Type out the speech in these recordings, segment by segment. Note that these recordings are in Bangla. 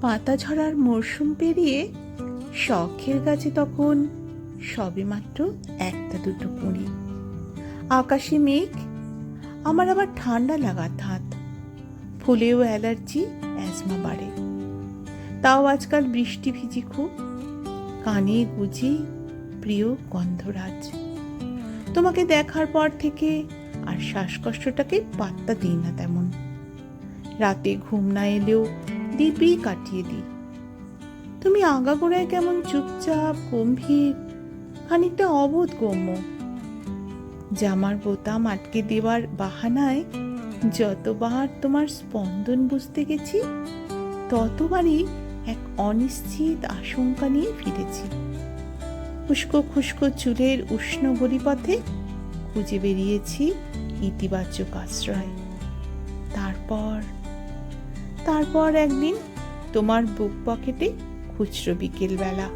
পাতা ঝরার মরশুম পেরিয়ে শখের গাছে তখন সবেমাত্র একটা দুটো কুঁড়ি। আকাশে মেঘ, আমার আবার ঠান্ডা লাগার ধাত। ফুলেও অ্যালার্জি, অ্যাজমা বাড়ে। তাও আজকাল বৃষ্টি ভিজি খুব। কানে গুজি প্রিয় গন্ধরাজ। তোমাকে দেখার পর থেকে আর শ্বাসকষ্টটাকে পাত্তা দিই না তেমন। রাতে ঘুম না এলেও দিব্যি কাটিয়ে দিই। তুমি আগাগোড়ায় কেমন চুপচাপ, গম্ভীর, খানিকটা অবোধ গম্য জামার বোতাম আটকে দেওয়ার বাহানায় যতবার তোমার স্পন্দন বুঝতে গেছি, ততবারই এক অনিশ্চিত আশঙ্কা নিয়ে ফিরেছি। খুস্কো খুস্কো চুলের উষ্ণ গরিপথে খুঁজে বেরিয়েছি ইতিবাচক আশ্রয়। তারপর তারপর একদিন তোমার বুক পকেটে খুচরো বিকেলবেলা।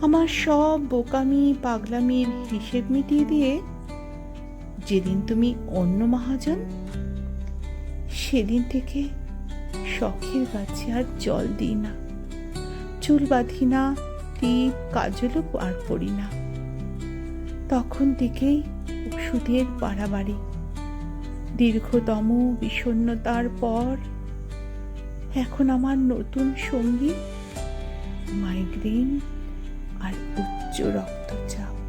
আমার সব বোকামি, পাগলামির হিসেব মিটিয়ে দিয়ে যেদিন তুমি অন্য মহাজন, সেদিন থেকে শখের গাছে আর জল দিই না। চুল বাঁধি না, টিপ, কাজলও আর করি না। তখন থেকেই ওষুধের বাড়াবাড়ি দীর্ঘতম বিষণ্ণতার পর এখন আমার নতুন সঙ্গী মাইগ্রেন আর উচ্চ রক্তচাপ।